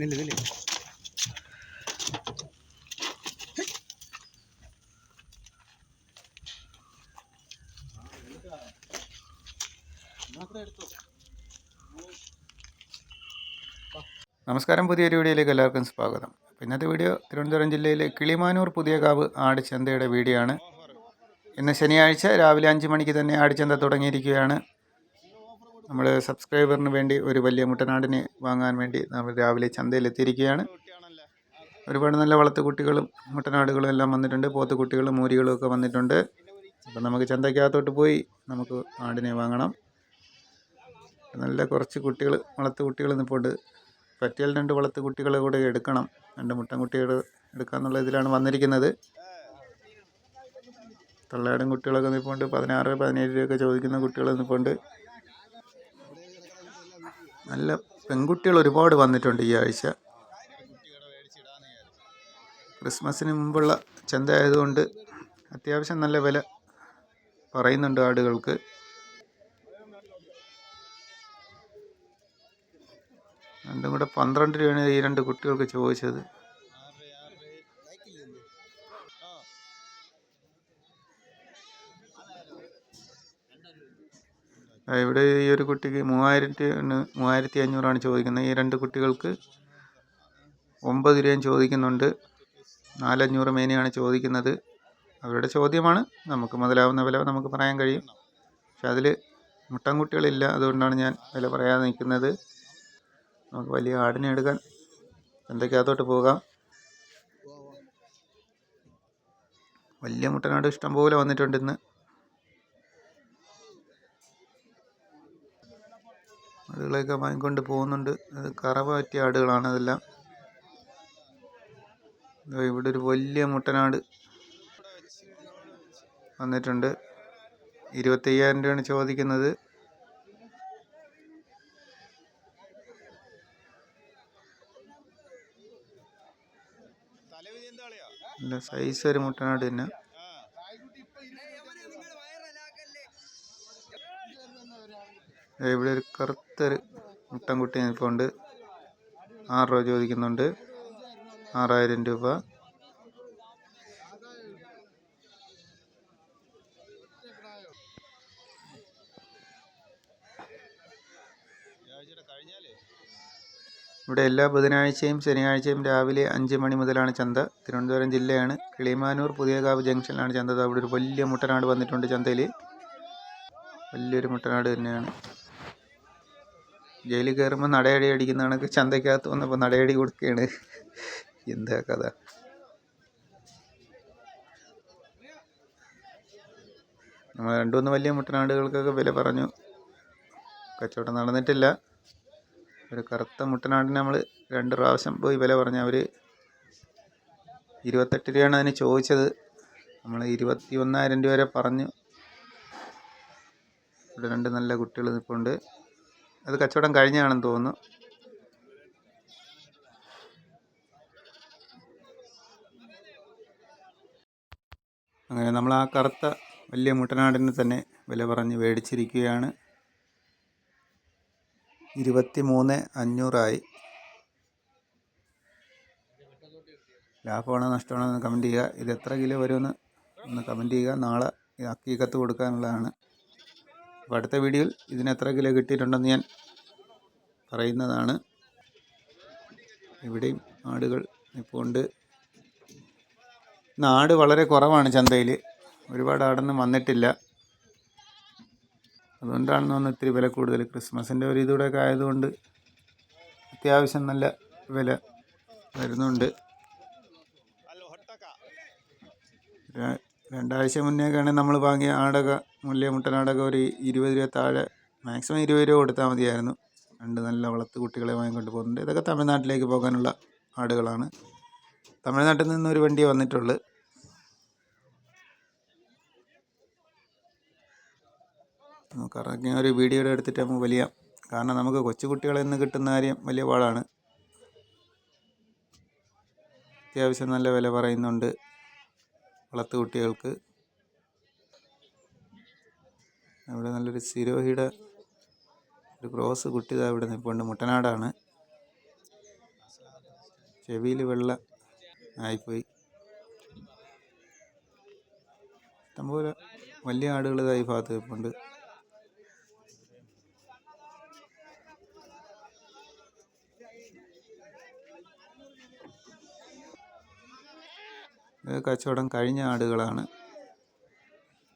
നില്ല് നില്ല്. നമസ്കാരം പുതിയൊരു വീഡിയോയിലേക്ക് എല്ലാവർക്കും സ്വാഗതം. ഇന്നത്തെ വീഡിയോ തിരുവനന്തപുരം ജില്ലയിലെ കിളിമാനൂർ പുതിയ പുതിയകാവ് ആടുചന്തയുടെ വീഡിയോ ആണ്. ഇന്ന് ശനിയാഴ്ച രാവിലെ അഞ്ച് മണിക്ക് തന്നെ ആടുചന്ത തുടങ്ങിയിരിക്കുകയാണ്. നമ്മൾ സബ്സ്ക്രൈബറിന് വേണ്ടി ഒരു വലിയ മുട്ടനാടിനെ വാങ്ങാൻ വേണ്ടി നമ്മൾ രാവിലെ ചന്തയിലെത്തിയിരിക്കുകയാണ്. ഒരുപാട് നല്ല വളർത്തുകുട്ടികളും മുട്ടനാടുകളും എല്ലാം വന്നിട്ടുണ്ട്. പോത്തുകുട്ടികളും മൂരികളും ഒക്കെ വന്നിട്ടുണ്ട്. അപ്പം നമുക്ക് ചന്തയ്ക്കകത്തോട്ട് പോയി നമുക്ക് ആടിനെ വാങ്ങണം. നല്ല കുറച്ച് കുട്ടികൾ വളർത്തു കുട്ടികൾ നിൽപ്പുണ്ട് പറ്റിയാൽ രണ്ട് വളർത്തു കുട്ടികളെ കൂടെ എടുക്കണം. രണ്ട് മുട്ടൻ കുട്ടികൾ എടുക്കാന്നുള്ള ഇതിലാണ് വന്നിരിക്കുന്നത്. തള്ളയാടും കുട്ടികളൊക്കെ നിൽപ്പുണ്ട് പതിനാറ് പതിനേഴ് രൂപയൊക്കെ ചോദിക്കുന്ന കുട്ടികൾ നിൽപ്പുണ്ട് നല്ല പെൺകുട്ടികൾ ഒരുപാട് വന്നിട്ടുണ്ട് ഈ ആഴ്ച. ക്രിസ്മസിന് മുമ്പുള്ള ചന്ത ആയതുകൊണ്ട് അത്യാവശ്യം നല്ല വില പറയുന്നുണ്ട് ആടുകൾക്ക്. രണ്ടും കൂടെ പന്ത്രണ്ട് രൂപയാണ് ഈ രണ്ട് കുട്ടികൾക്ക് ചോദിച്ചത്. ഇവിടെ ഈ ഒരു കുട്ടിക്ക് മൂവായിരത്തി മൂവായിരത്തി അഞ്ഞൂറാണ് ചോദിക്കുന്നത്. ഈ രണ്ട് കുട്ടികൾക്ക് ഒമ്പത് രൂപയും ചോദിക്കുന്നുണ്ട്. നാലഞ്ഞൂറ് മേനയാണ് ചോദിക്കുന്നത്. അവരുടെ ചോദ്യമാണ്. നമുക്ക് മുതലാവുന്ന വില നമുക്ക് പറയാൻ കഴിയും. പക്ഷെ അതിൽ മുട്ടൻകുട്ടികളില്ല അതുകൊണ്ടാണ് ഞാൻ വില പറയാതെ നിൽക്കുന്നത്. നമുക്ക് വലിയ ആടിനെ എടുക്കാൻ എന്തൊക്കെയാത്തോട്ട് പോകാം? വലിയ മുട്ടനാട് ഇഷ്ടം പോലെ വന്നിട്ടുണ്ട് ഇന്ന്. ആടുകളെയൊക്കെ വാങ്ങിക്കൊണ്ട് പോകുന്നുണ്ട്. അത് കറവ പറ്റിയ ആടുകളാണ് അതെല്ലാം. ഇവിടെ ഒരു വലിയ മുട്ടനാട് വന്നിട്ടുണ്ട്. ഇരുപത്തയ്യായിരം രൂപയാണ് ചോദിക്കുന്നത്. സൈസ് ഒരു മുട്ടനാട് തന്നെ. ഇവിടെ ഒരു കറുത്തൊരു മുട്ടൻകുട്ടി നിൽപ്പുണ്ട്. ആറ് രൂപ ചോദിക്കുന്നുണ്ട്. ആറായിരം രൂപ. ഇവിടെ എല്ലാ ബുധനാഴ്ചയും ശനിയാഴ്ചയും രാവിലെ അഞ്ച് മണി മുതലാണ് ചന്ത. തിരുവനന്തപുരം ജില്ലയാണ് കിളിമാനൂർ പുതിയകാവ് ജംഗ്ഷനിലാണ് ചന്ത. അവിടെ ഒരു വലിയ മുട്ടനാട് വന്നിട്ടുണ്ട് ചന്തയിൽ വലിയൊരു മുട്ടനാട് തന്നെയാണ്. ജയിലിൽ കയറുമ്പോൾ നടയടി അടിക്കുന്ന കണക്ക് ചന്തയ്ക്കകത്ത് വന്നപ്പോൾ നടയടി കൊടുക്കുകയാണ്. എന്താ കഥ? നമ്മൾ രണ്ടുമൂന്ന് വലിയ മുട്ടനാടുകൾക്കൊക്കെ വില പറഞ്ഞു. കച്ചവടം നടന്നിട്ടില്ല. ഒരു കറുത്ത മുട്ടനാടിന് നമ്മൾ രണ്ട് പ്രാവശ്യം പോയി വില പറഞ്ഞു. അവർ ഇരുപത്തെട്ട് രൂപയാണ് അതിന് ചോദിച്ചത്. നമ്മൾ ഇരുപത്തി ഒന്നായിരം രൂപ വരെ പറഞ്ഞു. ഇവിടെ രണ്ട് നല്ല കുട്ടികൾ നിൽപ്പുണ്ട്. അത് കച്ചവടം കഴിഞ്ഞാണെന്ന് തോന്നുന്നു. അങ്ങനെ നമ്മൾ ആ കറുത്ത വലിയ മുട്ടനാടിന് തന്നെ വില പറഞ്ഞ് മേടിച്ചിരിക്കുകയാണ്. ഇരുപത്തി മൂന്ന് അഞ്ഞൂറായി. ലാഭമാണോ നഷ്ടമാണോ എന്ന് കമന്റ് ചെയ്യുക. ഇത് എത്ര കിലോ വരുമെന്ന് ഒന്ന് കമന്റ് ചെയ്യുക. നാളെ ഈ അക്കീകത്ത് കൊടുക്കാനുള്ളതാണ്. അപ്പോൾ അടുത്ത വീഡിയോയിൽ ഇതിന് എത്ര കിലോ കിട്ടിയിട്ടുണ്ടെന്ന് ഞാൻ പറയുന്നതാണ്. ഇവിടെയും ആടുകൾ ഇപ്പോൾ ഉണ്ട്. ഇന്ന് ആട് വളരെ കുറവാണ് ചന്തയിൽ. ഒരുപാട് ആടൊന്നും വന്നിട്ടില്ല. അതുകൊണ്ടാണെന്ന് തോന്നുന്നു ഇത്തിരി വില കൂടുതൽ. ക്രിസ്മസിന്റെ ഒരു ഇതൂടെയൊക്കെ ആയതുകൊണ്ട് അത്യാവശ്യം നല്ല വില വരുന്നുണ്ട്. രണ്ടാഴ്ച രണ്ടാഴ്ച മുന്നേക്കാണെങ്കിൽ നമ്മൾ വാങ്ങിയ ആടൊക്കെ മുല്ലിയ മുട്ടനാടൊക്കെ ഒരു ഇരുപത് രൂപ താഴെ മാക്സിമം ഇരുപത് രൂപ കൊടുത്താൽ മതിയായിരുന്നു. രണ്ട് നല്ല വളർത്ത് കുട്ടികളെ വാങ്ങിക്കൊണ്ട് പോകുന്നുണ്ട്. ഇതൊക്കെ തമിഴ്നാട്ടിലേക്ക് പോകാനുള്ള ആടുകളാണ്. തമിഴ്നാട്ടിൽ നിന്ന് ഒരു വണ്ടി വന്നിട്ടുള്ളൂ. നമുക്ക് ഇറങ്ങിയ ഒരു വീഡിയോ എടുത്തിട്ട് നമുക്ക് വലിയ കാരണം നമുക്ക് കൊച്ചുകുട്ടികളിൽ നിന്ന് കിട്ടുന്ന കാര്യം വലിയ പാടാണ്. അത്യാവശ്യം നല്ല വില പറയുന്നുണ്ട് വളർത്തു കുട്ടികൾക്ക്. അവിടെ നല്ലൊരു സിരോഹിയുടെ ഒരു ക്രോസ് കുട്ടി അവിടെ ഇവിടെ നിൽപ്പുണ്ട്. മുട്ടനാടാണ്. ചെവിയിൽ വെള്ള ആയിപ്പോയി. ഇഷ്ടംപോലെ വലിയ ആടുകൾ ഇതായി ഭാഗത്ത് നിൽപ്പുണ്ട്. കച്ചവടം കഴിഞ്ഞ ആടുകളാണ്.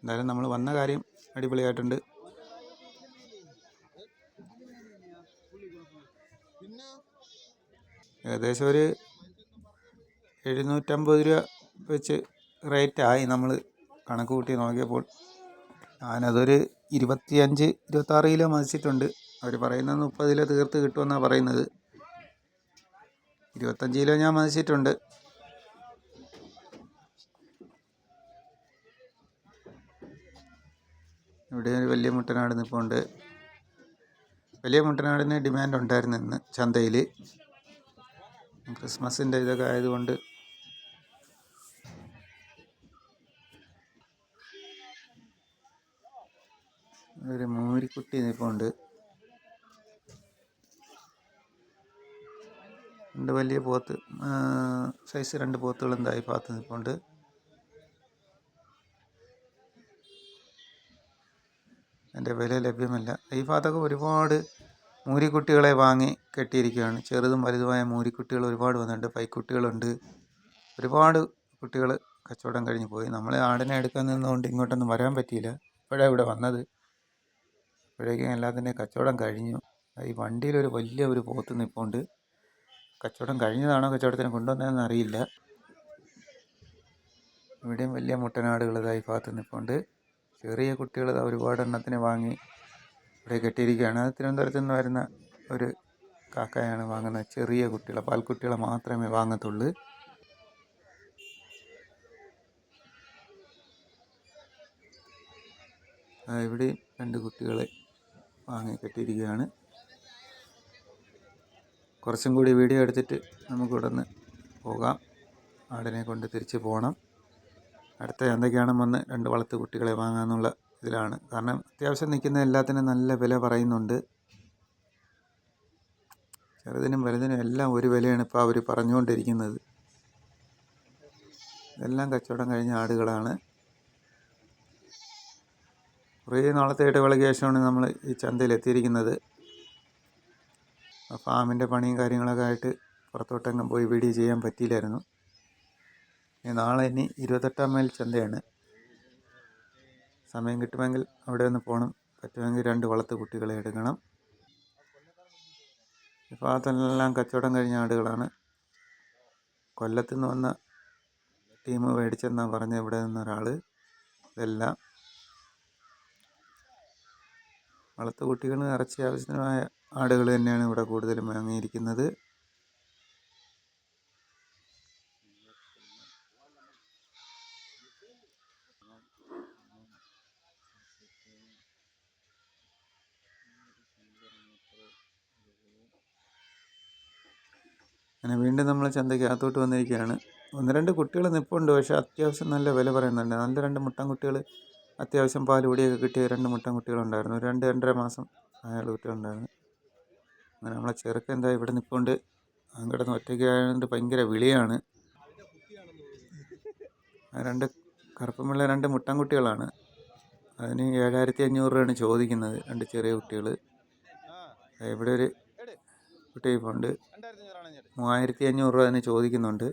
എന്തായാലും നമ്മൾ വന്ന കാര്യം അടിപൊളിയായിട്ടുണ്ട്. ഏകദേശം ഒരു എഴുന്നൂറ്റമ്പത് രൂപ വെച്ച് റേറ്റായി നമ്മൾ കണക്ക് കൂട്ടി നോക്കിയപ്പോൾ. ഞാനതൊരു ഇരുപത്തിയഞ്ച് ഇരുപത്താറ് കിലോ മതിച്ചിട്ടുണ്ട്. അവർ പറയുന്നത് മുപ്പത് കിലോ തീർത്ത് കിട്ടുമെന്നാണ് പറയുന്നത്. ഇരുപത്തഞ്ച് കിലോ ഞാൻ മതിച്ചിട്ടുണ്ട്. ഇവിടെ ഒരു വലിയ മുട്ടനാട് നിൽപ്പുണ്ട് വലിയ മുട്ടനാടിന് ഡിമാൻഡ് ഉണ്ടായിരുന്നു ഇന്ന് ചന്തയിൽ ക്രിസ്മസിന്റെ ഇതൊക്കെ ആയതുകൊണ്ട്. ഒരു മൂരിക്കുട്ടി നിൽപ്പുണ്ട് രണ്ട് വലിയ പോത്ത് സൈസ് രണ്ട് പോത്തുകൾ എന്തായി ഭാഗത്ത് നിൽപ്പുണ്ട് അതിന്റെ വില ലഭ്യമല്ല. ഈ ഭാഗത്തൊക്കെ ഒരുപാട് മൂരിക്കുട്ടികളെ വാങ്ങി കെട്ടിയിരിക്കുകയാണ്. ചെറുതും വലുതുമായ മൂരിക്കുട്ടികൾ ഒരുപാട് വന്നിട്ടുണ്ട്. പൈക്കുട്ടികളുണ്ട്. ഒരുപാട് കുട്ടികൾ കച്ചവടം കഴിഞ്ഞ് പോയി. നമ്മൾ ആടിനെ എടുക്കാൻ നിന്നുകൊണ്ട് ഇങ്ങോട്ടൊന്നും വരാൻ പറ്റിയില്ല. ഇപ്പോഴാണ് ഇവിടെ വന്നത്. ഇപ്പോഴേക്കും എല്ലാത്തിന്റെയും കച്ചവടം കഴിഞ്ഞു. ഈ വണ്ടിയിലൊരു വലിയ ഒരു പോത്ത് നിൽപ്പുണ്ട് കച്ചവടം കഴിഞ്ഞതാണോ കച്ചവടത്തിന് കൊണ്ടുവന്നതെന്ന് അറിയില്ല. ഇവിടെയും വലിയ മുട്ടനാടുകൾ ഇതായി ഭാഗത്ത് നിൽപ്പുണ്ട് ചെറിയ കുട്ടികൾ ഒരുപാട് എണ്ണത്തിന് വാങ്ങി ഇവിടെ കെട്ടിയിരിക്കുകയാണ്. അത് തിരുവനന്തപുരത്ത് നിന്ന് വരുന്ന ഒരു കാക്കയാണ് വാങ്ങുന്നത് ചെറിയ കുട്ടികളെ പാൽക്കുട്ടികളെ മാത്രമേ വാങ്ങത്തുള്ളൂ. ആ, ഇവിടെയും രണ്ട് കുട്ടികളെ വാങ്ങി കെട്ടിയിരിക്കുകയാണ്. കുറച്ചും കൂടി വീഡിയോ എടുത്തിട്ട് നമുക്ക് ഇവിടെ നിന്ന് പോകാം. ആടിനെ കൊണ്ട് തിരിച്ച് പോകണം. അടുത്ത എന്തൊക്കെയാണെന്ന് വന്ന് രണ്ട് വളർത്ത് കുട്ടികളെ വാങ്ങാമെന്നുള്ള ഇതിലാണ്. കാരണം അത്യാവശ്യം നിൽക്കുന്ന എല്ലാത്തിനും നല്ല വില പറയുന്നുണ്ട്. ചെറുതിനും വലുതിനും എല്ലാം ഒരു വിലയാണ് ഇപ്പോൾ അവർ പറഞ്ഞുകൊണ്ടിരിക്കുന്നത്. ഇതെല്ലാം കച്ചവടം കഴിഞ്ഞ ആടുകളാണ്. കുറേ നാളത്തെ ഇടവേളയ്ക്ക് ശേഷമാണ് നമ്മൾ ഈ ചന്തയിൽ എത്തിയിരിക്കുന്നത്. ഫാമിന്റെ പണിയും കാര്യങ്ങളൊക്കെ ആയിട്ട് പുറത്തോട്ടെങ്ങും പോയി വീഡിയോ ചെയ്യാൻ പറ്റിയില്ലായിരുന്നു. നാളെ ഇനി ഇരുപത്തെട്ടാം മൈൽ ചന്തയാണ്. സമയം കിട്ടുമെങ്കിൽ അവിടെ ഒന്ന് പോകണം പറ്റുമെങ്കിൽ രണ്ട് വളർത്ത് കുട്ടികളെ എടുക്കണം. ഈ ഭാഗത്തെല്ലാം കച്ചവടം കഴിഞ്ഞ ആടുകളാണ്. കൊല്ലത്ത് നിന്ന് വന്ന ടീം മേടിച്ചെന്നാണ് പറഞ്ഞത് ഇവിടെ നിന്ന് ഒരാൾ ഇതെല്ലാം വളർത്തു കുട്ടികൾ ഇറച്ചി ആവശ്യത്തിനായ ആടുകൾ തന്നെയാണ് ഇവിടെ കൂടുതലും വാങ്ങിയിരിക്കുന്നത്. അങ്ങനെ വീണ്ടും നമ്മൾ ചന്തയ്ക്ക് അകത്തോട്ട് വന്നിരിക്കുകയാണ്. ഒന്ന് രണ്ട് കുട്ടികൾ നിൽപ്പുണ്ട് പക്ഷേ അത്യാവശ്യം നല്ല വില പറയുന്നുണ്ട്. നല്ല രണ്ട് മുട്ടൻ കുട്ടികൾ അത്യാവശ്യം പാൽ കൂടിയൊക്കെ കിട്ടിയ രണ്ട് മുട്ടൻ കുട്ടികളുണ്ടായിരുന്നു. ഒരു രണ്ട് രണ്ടര മാസം ആയുള്ള കുട്ടികളുണ്ടായിരുന്നു അങ്ങനെ നമ്മളെ ചെറുക്കൻ എന്താ ഇവിടെ നിൽപ്പുണ്ട് കിടന്ന് ഒറ്റയ്ക്ക് ആയതുകൊണ്ട് ഭയങ്കര വിളിയാണ്. രണ്ട് കറുപ്പമുള്ള രണ്ട് മുട്ടൻ കുട്ടികളാണ്. അതിന് ഏഴായിരത്തി അഞ്ഞൂറ് രൂപയാണ് ചോദിക്കുന്നത് രണ്ട് ചെറിയ കുട്ടികൾ ഇവിടെ ഒരു കുട്ടി ഉണ്ട് മൂവായിരത്തി അഞ്ഞൂറ് രൂപ അതിന് ചോദിക്കുന്നുണ്ട്.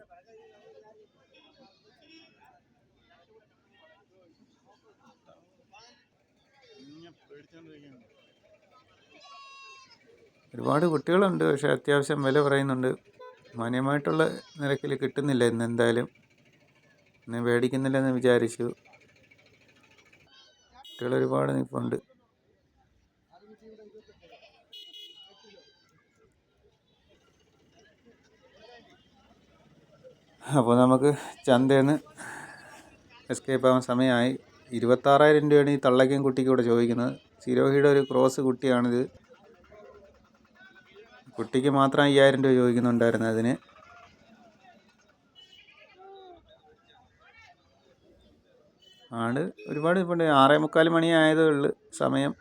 ഒരുപാട് കുട്ടികളുണ്ട് പക്ഷെ അത്യാവശ്യം വില പറയുന്നുണ്ട്. മാന്യമായിട്ടുള്ള നിരക്കിൽ കിട്ടുന്നില്ല ഇന്ന് എന്തായാലും. ഇന്ന് മേടിക്കുന്നില്ലെന്ന് വിചാരിച്ചു. കുട്ടികൾ ഒരുപാട് നിൽപ്പുണ്ട്. അപ്പോൾ നമുക്ക് ചന്തയിൽ നിന്ന് എസ്കേപ്പ് ആവാൻ സമയമായി. ഇരുപത്താറായിരം രൂപയാണ് ഈ തള്ളയ്ക്കും കുട്ടിക്കും കൂടെ ചോദിക്കുന്നത്. സിരോഹിയുടെ ഒരു ക്രോസ് കുട്ടിയാണിത്. കുട്ടിക്ക് മാത്രം അയ്യായിരം രൂപ ചോദിക്കുന്നുണ്ടായിരുന്നു അതിന്. ആട് ഒരുപാട് ഇപ്പോൾ ആറേ മുക്കാൽ മണി ആയതേ ഉള്ളു സമയം.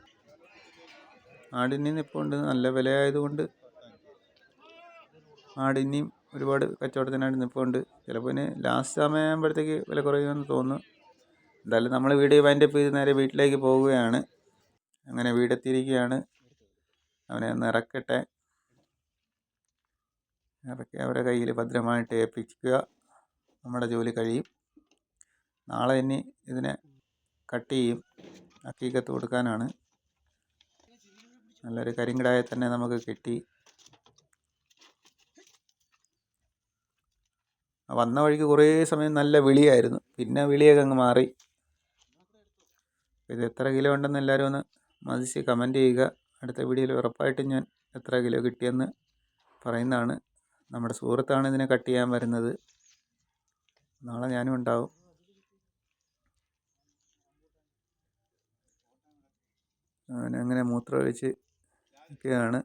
ആടിന് ഉണ്ട് നല്ല വില ആയതുകൊണ്ട് ആട് ഇനിയും ഒരുപാട് കച്ചവടത്തിനായിട്ട് നിൽപ്പുണ്ട് ചിലപ്പോൾ ഇനി ലാസ്റ്റ് സമയമാകുമ്പോഴത്തേക്ക് വില കുറയുമെന്ന് തോന്നുന്നു. എന്തായാലും നമ്മൾ വീഡിയോ വൈൻഡപ്പ് ചെയ്ത് നേരെ വീട്ടിലേക്ക് പോവുകയാണ്. അങ്ങനെ വീടെത്തിയിരിക്കുകയാണ്. അവനെ ഒന്ന് ഇറക്കട്ടെ. ഇറക്കി അവരെ കയ്യിൽ ഭദ്രമായിട്ട് ഏൽപ്പിക്കുക. നമ്മുടെ ജോലി കഴിയും. നാളെ ഇനി ഇതിനെ കട്ട് ചെയ്യും. അക്കീക്കത്ത് കൊടുക്കാനാണ്. നല്ലൊരു കരിങ്കിടായെ തന്നെ നമുക്ക് കിട്ടി. വന്ന വഴിക്ക് കുറേ സമയം നല്ല വിളിയായിരുന്നു. പിന്നെ വിളിയൊക്കെ അങ്ങ് മാറി. ഇത് എത്ര കിലോ ഉണ്ടെന്ന് എല്ലാവരും ഒന്ന് മതിച്ച് കമന്റ് ചെയ്യുക. അടുത്ത വീഡിയോയിൽ ഉറപ്പായിട്ടും ഞാൻ എത്ര കിലോ കിട്ടിയെന്ന് പറയുന്നതാണ്. നമ്മുടെ സുഹൃത്താണ് ഇതിനെ കട്ട് ചെയ്യാൻ വരുന്നത്. നാളെ ഞാനും ഉണ്ടാവും. അവനങ്ങനെ മൂത്രമൊഴിച്ച് നിൽക്കുകയാണ്.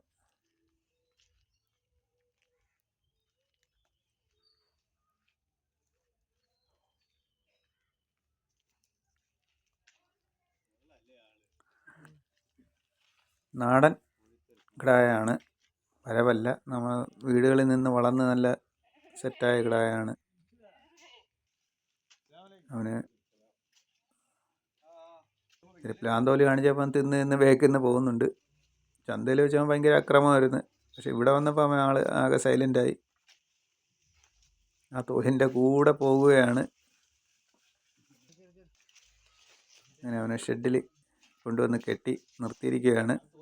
നാടൻ കിടായാണ്. വരവല്ല. നമ്മൾ വീടുകളിൽ നിന്ന് വളർന്ന് നല്ല സെറ്റായ കിടായാണ്. അവന് പ്ലാന്തോലി കാണിച്ചപ്പോൾ കാണിച്ചപ്പം തിന്ന് തിന്ന് വേക്കിന്ന് പോകുന്നുണ്ട്. ചന്തയിൽ വെച്ചവൻ ഭയങ്കര അക്രമമായിരുന്നു. പക്ഷെ ഇവിടെ വന്നപ്പോൾ അവൻ ആൾ ആകെ സൈലന്റായി ആ തോലിന്റെ കൂടെ പോവുകയാണ്. അങ്ങനെ അവനെ ഷെഡിൽ കൊണ്ടുവന്ന് കെട്ടി നിർത്തിയിരിക്കുകയാണ്.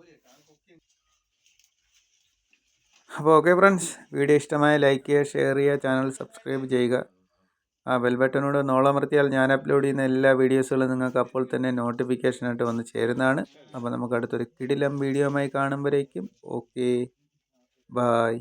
അപ്പോൾ ഓക്കെ ഫ്രണ്ട്സ് വീഡിയോ ഇഷ്ടമായ ലൈക്ക് ചെയ്യുക ഷെയർ ചെയ്യുക ചാനൽ സബ്സ്ക്രൈബ് ചെയ്യുക. ആ ബെൽ ബട്ടനോട് നോളമർത്തിയാൽ ഞാൻ അപ്ലോഡ് ചെയ്യുന്ന എല്ലാ വീഡിയോസുകളും നിങ്ങൾക്ക് അപ്പോൾ തന്നെ നോട്ടിഫിക്കേഷനായിട്ട് വന്ന് ചേരുന്നതാണ്. അപ്പോൾ നമുക്ക് അടുത്തൊരു കിടിലം വീഡിയോയുമായി കാണുമ്പോഴേക്കും. Okay bye